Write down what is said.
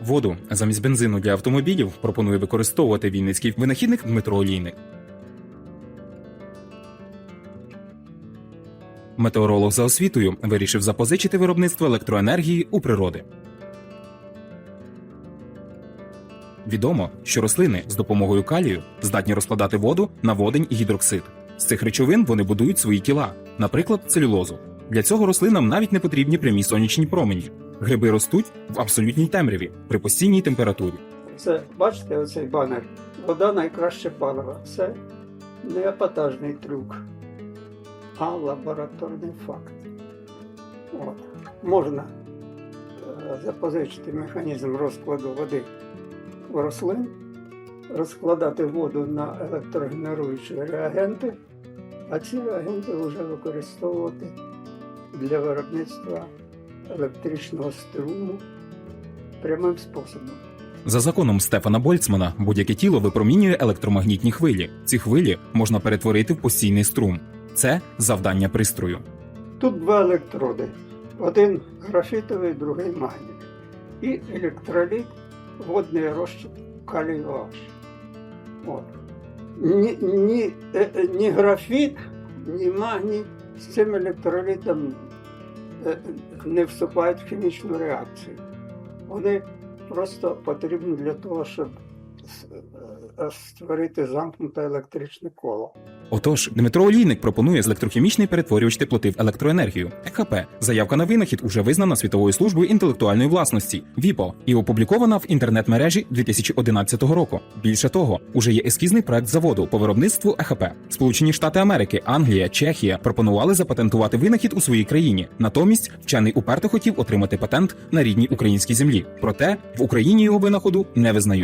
Воду замість бензину для автомобілів пропонує використовувати вінницький винахідник Дмитро Олійник. Метеоролог за освітою вирішив запозичити виробництво електроенергії у природи. Відомо, що рослини з допомогою калію здатні розкладати воду на водень і гідроксид. З цих речовин вони будують свої тіла, наприклад, целюлозу. Для цього рослинам навіть не потрібні прямі сонячні промені. Гриби ростуть в абсолютній темряві при постійній температурі. Це, бачите, оцей банер. Вода найкраще паливо. Це не епатажний трюк, а лабораторний факт. От. Можна е, запозичити механізм розкладу води в рослин, розкладати воду на електрогенеруючі реагенти, а ці реагенти вже використовувати для виробництва електричного струму прямим способом. За законом Стефана Больцмана, будь-яке тіло випромінює електромагнітні хвилі. Ці хвилі можна перетворити в постійний струм. Це завдання пристрою. Тут два електроди. Один графітовий, другий магніт. І електроліт, водний розчин калію. От. Ні, ні, е, е, ні графіт, ні магній з цим електролітом не вступають в хімічну реакцію. Вони просто потрібні для того, щоб е, створити замкнуте електричне коло. Отож, Дмитро Олійник пропонує електрохімічний перетворювач теплоти в електроенергію ЕХП. Заявка на винахід уже визнана світовою службою інтелектуальної власності ВІПО і опублікована в інтернет-мережі 2011 року. Більше того, уже є ескізний проект заводу по виробництву ЕХП. Сполучені Штати Америки, Англія, Чехія пропонували запатентувати винахід у своїй країні. Натомість вчений уперто хотів отримати патент на рідній українській землі. Проте в Україні його винаходу не визнають.